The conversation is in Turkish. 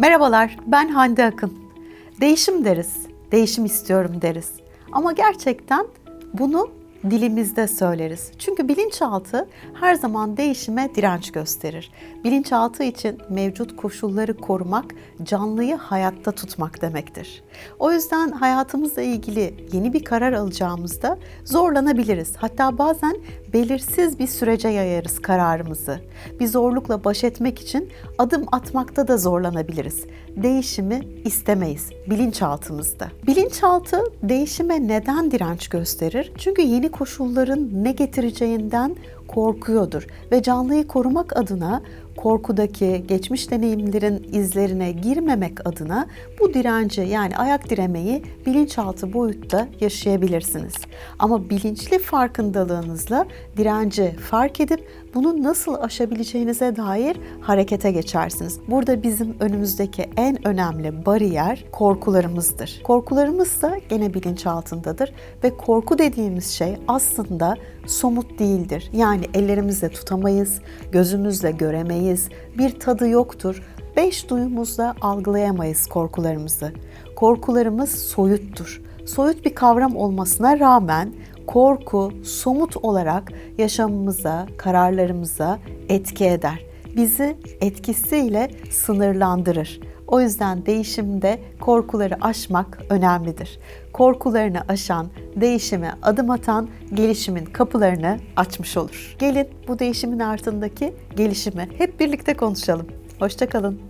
Merhabalar, ben Hande Akın. Değişim deriz, değişim istiyorum deriz. Ama gerçekten bunu dilimizde söyleriz. Çünkü bilinçaltı her zaman değişime direnç gösterir. Bilinçaltı için mevcut koşulları korumak, canlıyı hayatta tutmak demektir. O yüzden hayatımızla ilgili yeni bir karar alacağımızda zorlanabiliriz. Hatta bazen belirsiz bir sürece yayarız kararımızı. Bir zorlukla baş etmek için adım atmakta da zorlanabiliriz. Değişimi istemeyiz bilinçaltımızda. Bilinçaltı değişime neden direnç gösterir? Çünkü yeni koşulların ne getireceğinden korkuyordur ve canlıyı korumak adına korkudaki geçmiş deneyimlerin izlerine girmemek adına bu direnci yani ayak diremeyi bilinçaltı boyutta yaşayabilirsiniz. Ama bilinçli farkındalığınızla direnci fark edip bunu nasıl aşabileceğinize dair harekete geçersiniz. Burada bizim önümüzdeki en önemli bariyer korkularımızdır. Korkularımız da gene bilinçaltındadır ve korku dediğimiz şey aslında somut değildir. Yani ellerimizle tutamayız, gözümüzle göremeyiz, bir tadı yoktur. Beş duyumuzla algılayamayız korkularımızı. Korkularımız soyuttur. Soyut bir kavram olmasına rağmen korku somut olarak yaşamımıza, kararlarımıza etki eder. Bizi etkisiyle sınırlandırır. O yüzden değişimde korkuları aşmak önemlidir. Korkularını aşan, değişime adım atan gelişimin kapılarını açmış olur. Gelin bu değişimin ardındaki gelişimi hep birlikte konuşalım. Hoşçakalın.